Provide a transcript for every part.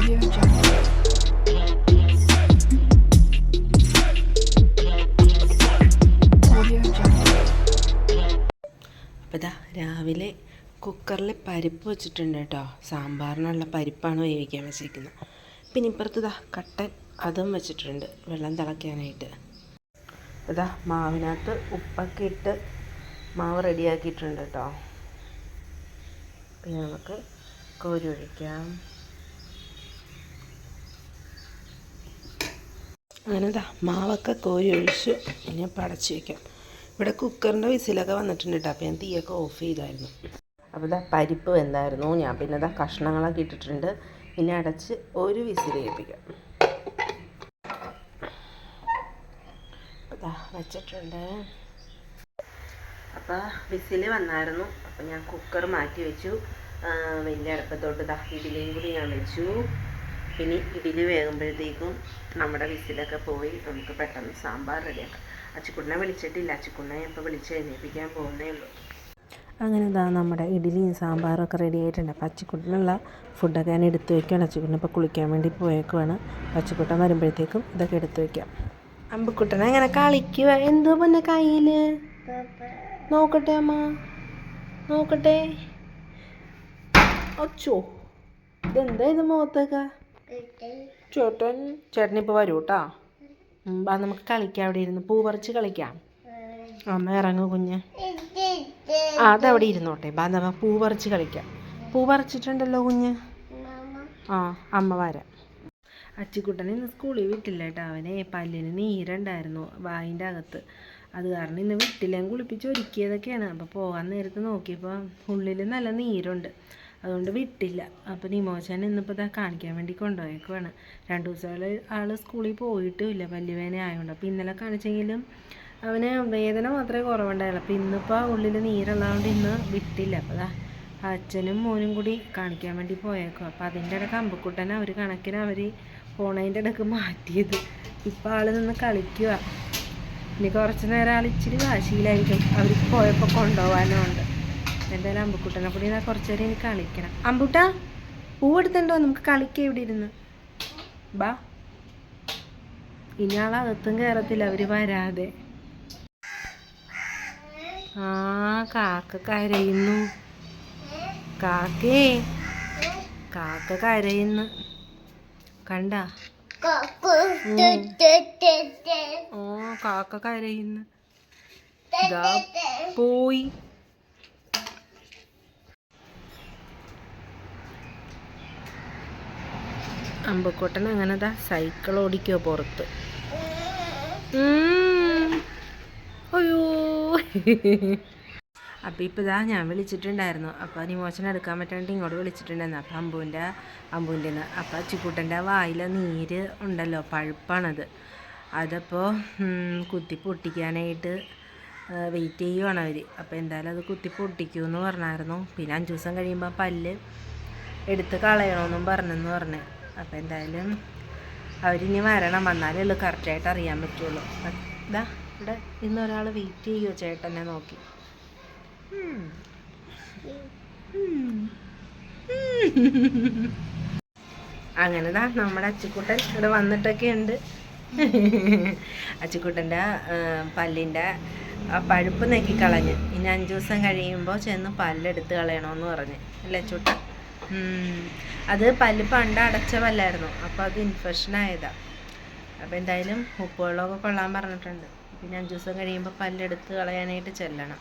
Audio ഇതാ രാവിലെ കുക്കറിൽ പരിപ്പ് വെച്ചിട്ടുണ്ട് കേട്ടോ. സാമ്പാറിനുള്ള പരിപ്പാണ് വേവിക്കാൻ വെച്ചിരിക്കുന്നത്. പിന്നെ ഇപ്പുറത്ത് ഇതാ കട്ടൻ അതും വെച്ചിട്ടുണ്ട്. വെള്ളം തിളയ്ക്കാനായിട്ട്. ഇതാ മാവിനകത്ത് ഉപ്പൊക്കെ ഇട്ട് മാവ് റെഡിയാക്കിയിട്ടുണ്ട് കേട്ടോ. പിന്നെ നമുക്ക് കോരി ഒഴിക്കാം. അങ്ങനെ ഇതാ മാവൊക്കെ കോരി ഒഴിച്ച് ഇനി പടച്ച് വയ്ക്കാം. ഇവിടെ കുക്കറിന്റെ വിസിലൊക്കെ വന്നിട്ടുണ്ട് കേട്ടോ അപ്പോൾ ഞാൻ തീയൊക്കെ ഓഫ് ചെയ്തായിരുന്നു. അപ്പോൾ ഇതാ പരിപ്പ് വെന്തായിരുന്നു ഞാൻ പിന്നെ ഇതാ കഷ്ണങ്ങളൊക്കെ ഇട്ടിട്ടുണ്ട്. ഇനി അടച്ച് ഒരു വിസിൽ ഏൽപ്പിക്കാം. വെച്ചിട്ടുണ്ട്. അപ്പോൾ വിസിൽ വന്നായിരുന്നു അപ്പോൾ ഞാൻ കുക്കർ മാറ്റി വെച്ചു. വലിയ അടുപ്പത്തോട്ട് ദാ ഇതിലേയും കൂടി ഞാൻ വെച്ചു. പിന്നെ ഇഡ്ഡലി വേകുമ്പോഴത്തേക്കും നമ്മുടെ വിസിലൊക്കെ പോയി നമുക്ക് പെട്ടെന്ന് സാമ്പാർ റെഡിയാക്കാം. അച്ചിക്കുട്ടിനെ വിളിച്ചിട്ടില്ല. അച്ചിക്കുട്ടിനെ ഇപ്പോൾ വിളിച്ച് എഴുന്നേൽപ്പിക്കാൻ പോകുന്നേ ഉള്ളൂ. അങ്ങനെ ഇതാ നമ്മുടെ ഇഡ്ഡലിയും സാമ്പാറും ഒക്കെ റെഡി ആയിട്ടുണ്ട് അപ്പോൾ അച്ചിക്കുട്ടിനുള്ള ഫുഡൊക്കെ ഞാൻ എടുത്തു വയ്ക്കുകയാണ് അച്ചിക്കുട്ടൻ ഇപ്പോൾ കുളിക്കാൻ വേണ്ടി പോയേക്കുവാണ്. അച്ചിക്കുട്ടൻ വരുമ്പോഴത്തേക്കും ഇതൊക്കെ എടുത്തു വയ്ക്കാം അമ്പക്കുട്ടനെ അങ്ങനെ കളിക്കുക എന്തോ പിന്നെ കയ്യിൽ നോക്കട്ടെ അമ്മ. നോക്കട്ടെ. അച്ചോ. ഇതെന്താ ഇത് മുഖത്തൊക്കെ? ചേട്ടൻ ചേട്ടനിപ്പോൾ വരൂ കേട്ടോ ബാ നമുക്ക് കളിക്കാം അവിടെ ഇരുന്ന് പൂ പറിച്ച് കളിക്കാം. അമ്മ ഇറങ്ങു കുഞ്ഞ്. ആ അതവിടെ ഇരുന്നോട്ടെ. ബാ നമ്മ പൂ പറിച്ച് കളിക്കാം. പൂ പറിച്ചിട്ടുണ്ടല്ലോ കുഞ്ഞ്. ആ അമ്മ വരാം. അച്ചിക്കുട്ടനെ ഇന്ന് സ്കൂളിൽ വിട്ടില്ല കേട്ടോ അവനെ പല്ലിന് നീരുണ്ടായിരുന്നു വായിന്റെ അകത്ത്. അത് കാരണം ഇന്ന് വിട്ടില്ല. കുളിപ്പിച്ച് ഒരുക്കിയതൊക്കെയാണ്. അപ്പോൾ പോകാൻ നേരത്ത് നോക്കിയപ്പോൾ ഉള്ളിൽ നല്ല നീരുണ്ട്. അതുകൊണ്ട് വിട്ടില്ല. അപ്പോൾ നിമോചൻ ഇന്നിപ്പോൾ ഇതാ കാണിക്കാൻ വേണ്ടി കൊണ്ടുപോയേക്കുവാണ്. രണ്ട് ദിവസം ആൾ സ്കൂളിൽ പോയിട്ടുമില്ല. വലിയവേന ആയതുകൊണ്ട് അപ്പോൾ ഇന്നലെ കാണിച്ചെങ്കിലും അവന് വേദന മാത്രമേ കുറവുണ്ടായുള്ളൂ. അപ്പോൾ ഇന്നിപ്പോൾ ഉള്ളിൽ നീരുള്ളതുകൊണ്ട് ഇന്ന് വിട്ടില്ല. അപ്പോൾ അതാ അച്ഛനും മോനും കൂടി കാണിക്കാൻ വേണ്ടി പോയേക്കും അപ്പോൾ അതിന്റെ ഇടയ്ക്ക് അമ്പക്കുട്ടനെ അവർ കണക്കിന് അവർ പോണതിന്റെ ഇടയ്ക്ക് മാറ്റിയത്. ഇപ്പോൾ ആൾ നിന്ന് കളിക്കുക ഇനി കുറച്ച് നേരം ആൾ ഇച്ചിരി വാശിയിലായിരിക്കും. അവർക്ക് പോയപ്പോൾ കൊണ്ടുപോകാനുണ്ട്. എന്തായാലും അമ്പുക്കുട്ടനെ കൂടി ഞാൻ കുറച്ച് നേരം ഇനി കളിക്കണം. അമ്പുട്ട പൂവെടുത്തുണ്ടോ നമുക്ക് കളിക്കാം ഇവിടെ ഇരുന്ന്. ബാ. ഇനി അകത്തും കയറത്തില്ല അവർ വരാതെ. ആ കാക്ക കരയുന്നു. കാക്കേ കാക്ക കരയുന്നു. കണ്ട? ഓ കാക്ക കരയുന്നു. പോയി. അമ്പക്കുട്ടൻ അങ്ങനെ ദാ സൈക്കിൾ ഓടിക്കോ പുറത്ത്. അയ്യോ. അപ്പോൾ ഇപ്പോൾ ഇതാ ഞാൻ വിളിച്ചിട്ടുണ്ടായിരുന്നു. അപ്പോൾ നിമോചനം എടുക്കാൻ പറ്റാണ്ട് ഇങ്ങോട്ട് വിളിച്ചിട്ടുണ്ടായിരുന്നു. അപ്പോൾ അമ്പുവിന്റെ അമ്പുവിന്റെ അപ്പോൾ അച്ചിക്കുട്ടന്റെ വായിലെ നീര് ഉണ്ടല്ലോ പഴുപ്പാണത്. അതപ്പോൾ കുത്തി പൊട്ടിക്കാനായിട്ട് വെയിറ്റ് ചെയ്യുവാണ് അവർ അപ്പോൾ എന്തായാലും അത് കുത്തി പൊട്ടിക്കുമെന്ന് പറഞ്ഞായിരുന്നു. പിന്നെ അഞ്ച് ദിവസം കഴിയുമ്പോൾ പല്ല് എടുത്ത് കളയണമെന്നും പറഞ്ഞെന്ന് പറഞ്ഞു. അപ്പോൾ എന്തായാലും അവരിനി വരണം. വന്നാലേ ഉള്ളൂ. കറക്റ്റായിട്ട് അറിയാൻ പറ്റുള്ളൂ. ഇതാ ഇവിടെ ഇന്ന് ഒരാൾ വെയിറ്റ് ചെയ്യുമോ ചേട്ടനെ നോക്കി. അങ്ങനെ ദാ നമ്മുടെ അച്ചിക്കൂട്ടൻ ഇവിടെ വന്നിട്ടൊക്കെ ഉണ്ട്. അച്ചിക്കുട്ടന്റെ പല്ലിന്റെ പഴുപ്പ് നെക്കി കളഞ്ഞ് ഇനി അഞ്ച് ദിവസം കഴിയുമ്പോൾ ചെന്ന് പല്ലെടുത്ത് കളയണമെന്ന് പറഞ്ഞ്. അല്ലേ ചുട്ട അത് പല്ല് പണ്ട് അടച്ച പല്ലായിരുന്നു അപ്പോൾ അത് ഇൻഫെക്ഷൻ ആയതാ. അപ്പോൾ എന്തായാലും ഉപ്പുവെള്ളമൊക്കെ കൊള്ളാൻ പറഞ്ഞിട്ടുണ്ട്. പിന്നെ അഞ്ചു ദിവസം കഴിയുമ്പോൾ പല്ലെടുത്ത് കളയാനായിട്ട് ചെല്ലണം.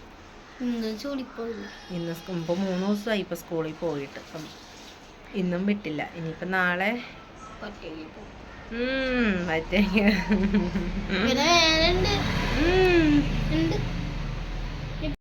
ഇന്ന് ഇപ്പൊ ഇപ്പോൾ മൂന്ന് ദിവസമായി ഇപ്പോൾ സ്കൂളിൽ പോയിട്ട്. അപ്പം ഇന്നും വിട്ടില്ല. ഇനിയിപ്പോൾ നാളെ പട്ടിണി